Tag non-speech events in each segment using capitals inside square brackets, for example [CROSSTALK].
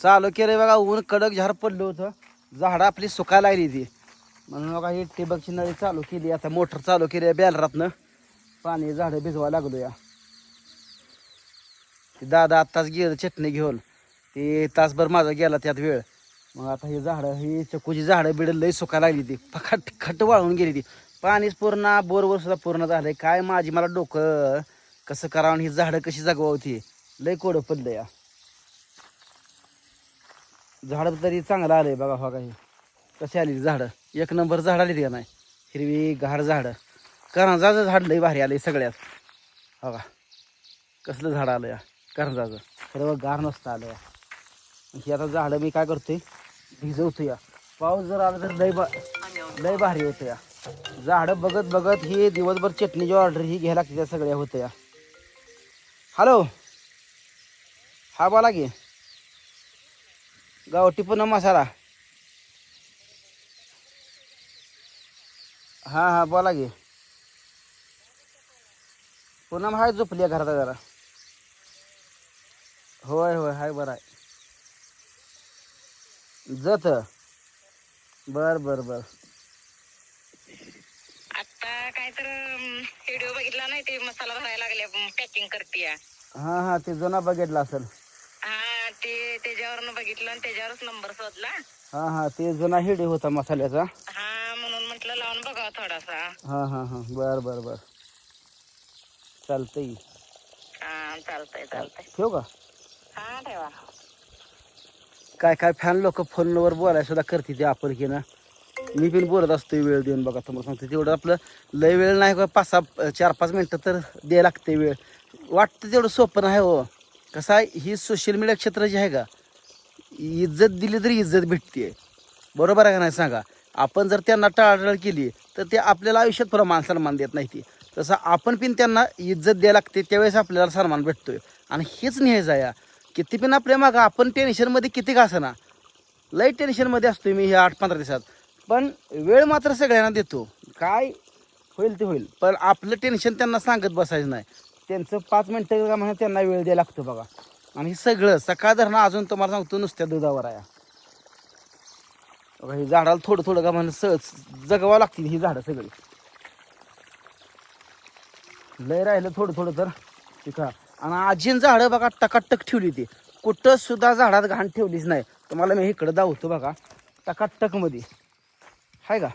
चालू केलं बघा ऊन कडक झाड पडलं होतं. झाडं आपली सुकायला लागली ती. म्हणून बघा ही टिबकची नळी चालू केली. आता मोटर चालू केली आहे बॅलरातनं. पाणी झाडं भिजवा लागलो या ते दादा आत्ताच गेलं चटणी घेऊन. ते तासभर माझा गेला त्यात वेळ. मग आता हे झाडं ही चकूची झाडं बिडं लई सुकायला लागली ती. फट खट वाळून गेली ती. पाणीच पूर्ण बोरवर सुद्धा पूर्ण झालं काय माझी मला डोकं कसं करावं आणि ही झाडं कशी जगवावती लई कोडं पडलं या झाडं तरी चांगलं आलंय बघा हो काही कशी आली झाडं? एक नंबर झाड आली का नाही? हिरवी गार झाडं. करंजाचं झाड लई भारी आलंय सगळ्यात. हो का? कसलं झाड आलं या? करंजाचं. खरं गार नसतं आलं या. ही आता झाडं मी काय करतोय? भिजवतो या. पाऊस जर आला तर लय बा लय भारी होतं या. झाडं बघत बघत ही दिवसभर चटणीची ऑर्डर ही घ्यायला लागते त्या सगळ्या होत्या हॅलो हा बोला की. गावठी पुन्हा मसाला. हां हां बोला की. पूनम हाय झोपली घरात जरा. होय होय हाय बरं आहे जत. बर बर बर. आता काय तर व्हिडिओ बघितला नाही ते मसाला भरायला लागले पॅकिंग करते हां हां ते जुना बघितला असेल. ते त्याच्यावरनं बघितलं आणि त्याच्यावरच नंबर शोधला. हां हां ते जुना हिडी होता मसाल्याचा. हा म्हणून म्हटलं लावून बघावं थोडासा. हां हां हां बर बर बर. चालतंय. हा चालतंय चालतंय. ठेवू का? हा ठेवा. काय काय फॅन लोक फोनवर बोलायला सुद्धा करते ते आपण की ना. मी पण बोलत असतो वेळ देऊन बघा तुम्हाला सांगतो तेवढं आपलं लय वेळ नाही का पाच सहा चार पाच मिनटं तर द्यायला लागते वेळ. वाटतं तेवढं सोपं नाही हो. कसं आहे ही सोशल मीडिया क्षेत्र जे आहे का इज्जत दिली तरी इज्जत भेटते बरोबर आहे का नाही सांगा? आपण जर त्यांना टाळाटाळ केली तर ते आपल्याला आयुष्यात पुरा मान सन्मान देत नाही ती तसं आपण पण त्यांना इज्जत द्यायला लागते त्यावेळेस आपल्याला सन्मान भेटतोय. आणि हेच न्यायचं आहे किती पण आपल्या मागं आपण टेन्शनमध्ये किती का ना लई टेन्शनमध्ये असतो मी हे आठ पंधरा दिवसात. पण वेळ मात्र सगळ्यांना देतो. काय होईल ते होईल. पण आपलं टेन्शन त्यांना सांगत बसायचं नाही. त्यांचं पाच मिनटं का म्हणून त्यांना वेळ द्यायला लागतो बघा. आणि हे सगळं सकाळ धरणं अजून तुम्हाला सांगतो नुसत्या दुधावर आहे. बघा ही झाडाला थोडं थोडं का म्हणून सहज जगवावं लागतील ही झाडं सगळी. लय राहिलं थोडं थोडं तर तिथं. आणि आजीन झाडं बघा टकाटक ठेवली ती. कुठं सुद्धा झाडात घाण ठेवलीच नाही. तुम्हाला मी इकडं दावतो बघा टकाटकमध्ये हाय का?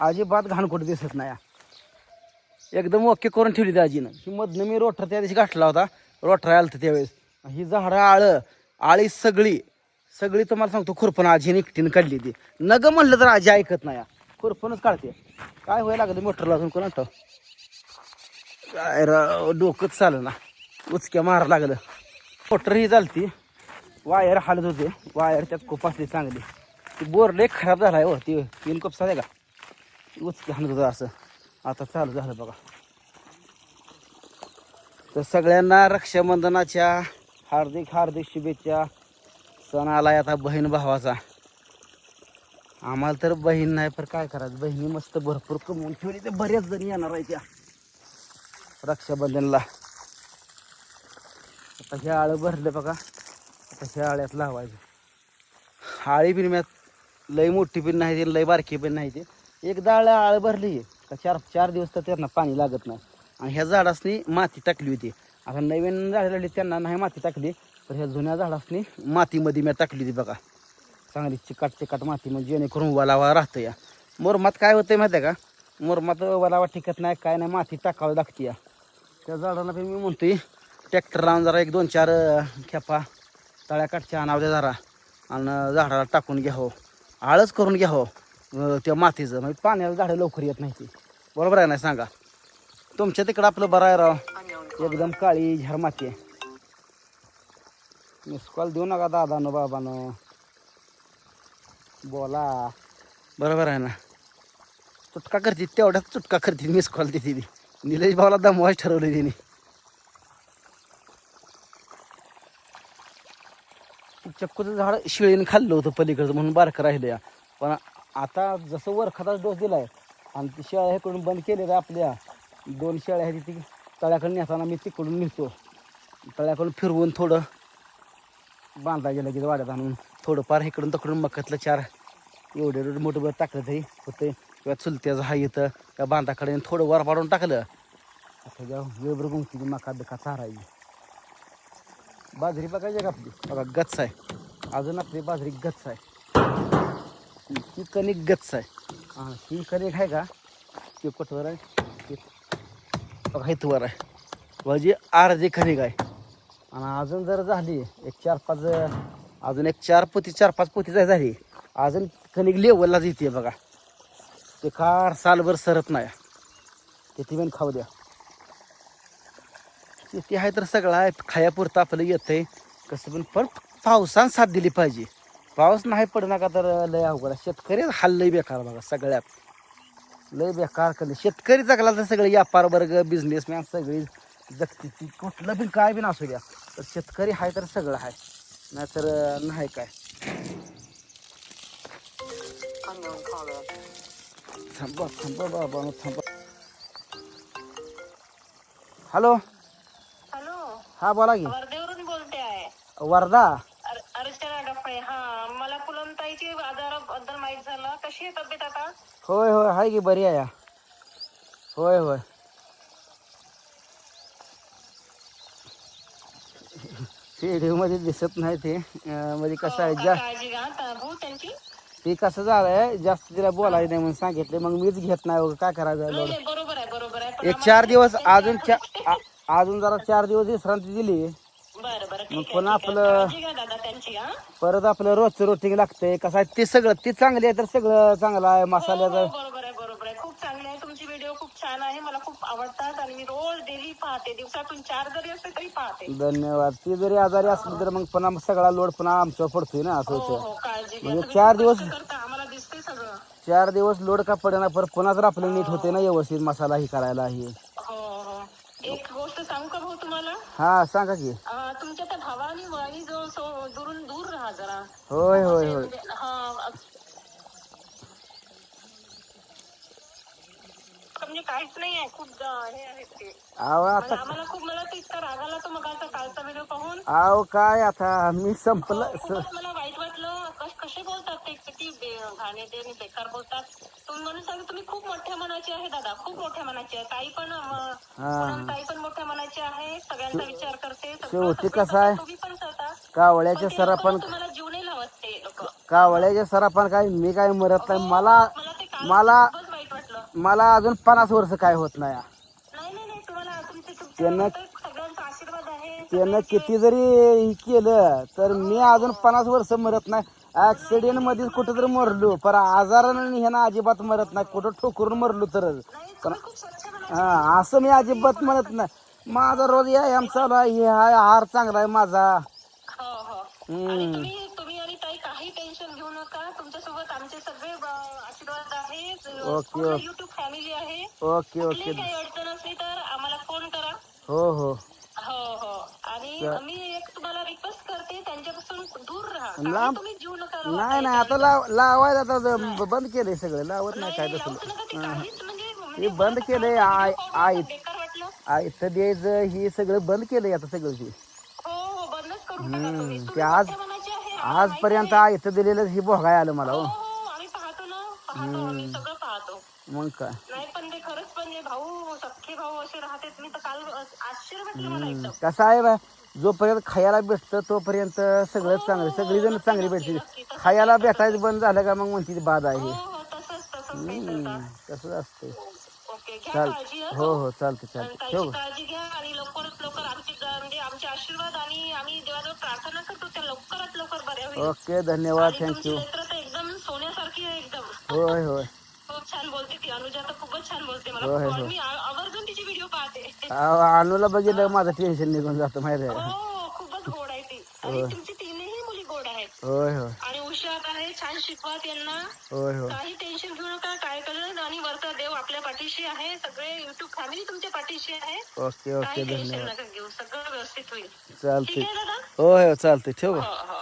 अजिबात घाण कुठं दिसत नाही. हा. एकदम ओके करून ठेवली ती आजीनं. ही मधनं मी रोटर त्या दिवशी गाठला होता. रोटर आलं होतं त्यावेळेस. ही झाडं आळं आळी सगळी सगळी तुम्हाला सांगतो खुरपण आजीने एकटीनं काढली ती. नग म्हणलं तर आजी ऐकत नाही. खुरपणच काढते. काय व्हायला लागलं मोटरला अजून कोणा काय राव डोकंच चाललं ना उचक्या मारा लागलं. मोटर ही चालती वायर हालत होते. वायर त्यात खूप असली चांगली. ती बोर्ड लय खराब आहे हो ती तीन कप आहे का? उचकी हाणत होतं असं. आता चालू झालं बघा. तर सगळ्यांना रक्षाबंधनाच्या हार्दिक हार्दिक शुभेच्छा. सण आलाय आता बहीण भावाचा. आम्हाला तर बहीण नाही पण काय करायचं? बहिणी मस्त भरपूर कमवून ठेवली तर बऱ्याच जणी येणार आहे त्या रक्षाबंधनला. आता हे आळं भरलं बघा. आता ह्या आळ्यात लावायचं. आळी बिन लई मोठी पण नाही ती लई बारकी पण नाही ते. एकदा आळं आळं भरली का चार चार दिवस तर त्यांना पाणी लागत नाही. आणि ह्या झाडासनी माती टाकली होती. आता नवीन झाडं लागली त्यांना नाही माती टाकली तर ह्या जुन्या झाडासनी मातीमध्ये मी टाकली होती बघा. चांगली चिकाट चिकाट माती म्हणजे जेणेकरून वलावा राहतं या. मोरमात काय होतंय माहिती आहे का? मोरमात वलावा टिकत नाही काय नाही माती टाकावी लागते या. त्या झाडाला पण मी म्हणतोय ट्रॅक्टर लावून जरा एक दोन चार खेपा तळ्याकाठच्या आणावं द्या जरा. आणि झाडाला टाकून घ्यावं. आळच करून घ्यावं. हो त्या मातीचं म्हणजे पाण्याला झाडं लवकर येत नाही ती बरोबर आहे ना सांगा. तुमच्या तिकडं आपलं बरं आहे राव. एकदम काळी झर माती आहे. मिस कॉल देऊ नका दादानं बाबानं. बोला. बरोबर आहे ना. चुटका करते तेवढ्याच चुटका करते मिस कॉल देते ती. निलेश भावाला दमवाज ठरवलं तिने. चक्कूचं झाड शिळीने खाल्लं होतं पलीकडचं म्हणून बारकं राहिलं या. पण आता जसं वरखाचा डोस दिला आहे आणि ती शेळ्या ह्याकडून बंद केलेल्या आपल्या दोन शेळ्या आहेत ती तळ्याकडून नेताना मी तिकडून नेतो. तळ्याकडून फिरवून थोडं बांधा गेलं की वाड्यात आणून थोडंफार इकडून तकडून मखतलं चार एवढे एवढं मोठं बर टाकलं तरी होते किंवा चुलत्याचं हा येतं त्या बांधाकडे थोडं वर पाडून टाकलं. आता वेबर गुंगती मका बिका चारायची. बाजरी बघायची का आपली? बघा गच्च आहे. अजून आपली बाजरी गच्च आहे. ही कणिक गच्च आहे. हां ही कणिक आहे का? ते पटवर आहे. ती बघा हे आहे. म्हणजे अर्धी कणिक आहे. आणि अजून जर झाली एक चार पाच अजून एक चार पोती चार पाच पोती जर झाली अजून कणिक लेवललाच येते बघा. ते कार सालभर सरत नाही. किती पण खाऊ द्या. शेती आहे तर सगळं आहे. खायापुरतं आपलं येतंय. कसं पण पण पावसानं साथ दिली पाहिजे. पाऊस नाही पडणार का तर लय अवघड आहे. शेतकरी हाल लय बेकार बघा सगळ्यात. लय बेकार करणे शेतकरी जगला तर सगळे व्यापार वर्ग बिझनेसमॅन सगळी जगती ती. कुठलं बी काय बी नसू द्या. तर शेतकरी आहे तर सगळं आहे नाहीतर नाही काय. थांबा थांबा बाबा थांबा. हॅलो? हॅलो? हा बोला की. वर्धेवरून बोलते आहे. वर्धा अर- अर्चना डफळे हा मला पुलमताईची आजाराबद्दल माहीत झालं कशी आहे तब्येत होय होय आहे की बरी आहे. होय होय. व्हिडिओमध्ये दिसत नाही ते. म्हणजे कसं आहे हो, जा काळजी घ्या आता भाऊ त्यांची. ते कसं झालंय जास्त तिला बोलायचं नाही म्हणून सांगितले मग मीच घेत नाही वगैरे काय करायचं आहे आहे. एक चार दिवस अजून [LAUGHS] अजून जरा चार दिवस विश्रांती दिली. मग आहे आहे. आपलं- परत आपलं रोजचं रोटिंग लागतंय. कसं आहे ते सगळं ते चांगले आहे तर सगळं चांगलं आहे. हो, मसाल्याचं हो, बरोबर आहे बरोबर आहे. खूप चांगले आहे. तुमची व्हिडिओ खूप छान आहे. मला खूप आवडतात आणि मी रोज डेली पाहते. दिवसातून चार जरी असते तरी पाहते. धन्यवाद. ती जरी आजारी असली तर मग पुन्हा सगळा लोड पुन्हा आमच्यावर पडतोय ना असं हो होतं काळजी घ्या. म्हणजे तुम्ही चार दिवस- कष्ट करता. आम्हाला दिसते सगळं. चार दिवस लोड का पडेना पर पुन्हा जर आपलं नीट होते ना व्यवस्थित मसाला ही करायला ही. हो हो. एक गोष्ट सांगू का? तुम्हाला? हा सांगा की. अं, तुमच्या त्या भावानी वळी जो सो दुरून दूर राहा जरा. होय होय होय. म्हणजे, हा म्हणजे काहीच नाही आहे खूप अं, हे आहे ते. अहो म्हणजे आता आम्हाला खूप मला ते इतका राग आला तो मग कालचा व्हिडिओ पाहून. अहो काय आता मी संपलं स- खूपच मला वाईट वाटलं कश- कसे बोलतात ते किती घाणेरडे आणि बेकार बोलतात. तुम्ही म्हणून सांग तुम्ही खूप मोठ्या मनाचे आहे दादा खूप मोठ्या मनाचे आहे. ताई पण अं, ताई पण मोठ्या मनाचे आहे. सगळ्यांचा विचार करते सगळं- शेवटी कसं आहे? तुम्ही पण करता. कावळ्याच्या पण ते सर लोकं आपण तुम्हाला जीव नाही लावत ते लोक. सर आपण काय मी काय मरत नाही. मला मला ते काल मला खूपच वाईट वाटलं. मला अजून पन्नास वर्ष काय होत नाही. नाही नाही नाही तुम्हाला तुमचे त्यांना- तुमच्या सगळ्यांचा आशीर्वाद आहे. त्यानं किती जरी हे केलं तर मी अजून पन्नास वर्ष मरत नाही. ऍक्सिडेंटमध्ये कुठं तरी मरलो. पर आजारानं ह्यानं अजिबात मरत नाही. कुठं ठोकरून मरलो तरच. हा असं मी अजिबात म्हणत नाही. माझा रोज व्यायाम चालू आहे. हे आहे आहार चांगला आहे माझा. हो हो. हम्म. Okay, okay. Okay okay. काही अडचण असली तर आम्हाला फोन करा. हो हो. हो हो. आणि मी एक तुम्हाला रिक्वेस्ट करते त्यांच्यापासून दूर राहा. लांब- तुम्ही जीव नका लावू. नाही नाही आता लाव लावायला आता ज- बंद केलंय सगळं लावत नाही काय तसं नका ते काहीच म्हणजे हे म्हणजे बंद केलंय कालचा आय आय बेकार वाटलं. द्यायचं हे सगळं बंद केलंय आता सगळं ते हो हो बंदच करून टाका तुम्ही. ते तुम्ही आज- मोठ्या मनाचे आहे आम्हाला आजपर्यंत दिलेलं हे भोगाय आलं मला हो. हो हो आम्ही पाहतो ना पाहतो आम्ही सगळं पाहतो. मग काय? नाही पण ते खरंच म्हणजे भाऊ सख्खे भाऊ असे राहतात. मी तर काल आश्चर्य वाटलं मला एकदम. कसं आहे बा जोपर्यंत खायला भेटतं तोपर्यंत सगळं चांगलं सगळी जण चांगली भेटते खायला भेटायचं बंद झालं का मग म्हणते बाद आहे. हो हो तसंच असते चाल हं. हो हो चालते चालते ताईची ठेव. काळजी घ्या आणि लवकरात लवकर आमची म्हणजे आमचे आशीर्वाद आणि आम्ही देवाजवळ प्रार्थना करतो त्या लवकरात लवकर बऱ्या होईल. ओके धन्यवाद. थँक्यू एकदम सोन्यासारखी एकदम. होय होय खूप छान बोलते ती अनुजा तर बोलते मला होय, होय. मी आ- आवर्जून तिची व्हिडिओ पाहते. अहो, अनुला बघितलं माझं टेन्शन निघून जातं माहिती आहे का? हो खूपच गोड आहे ती. आणि तुमची तीनही मुली गोड आहेत. होय होय. आणि उषात आहे छान शिकवा त्यांना होय होय. काही टेन्शन घेऊ नका काय कळलं आणि वरचा देव आपल्या पाठीशी आहे. सगळे युट्यूब फॅमिली तुमच्या पाठीशी आहे. ओके ओके काही टेन्शन धन्यवाद. नका घेऊ. सगळं व्यवस्थित होईल. ठीक चालते आहे दादा? होय हो चालते ठेव हो. हो.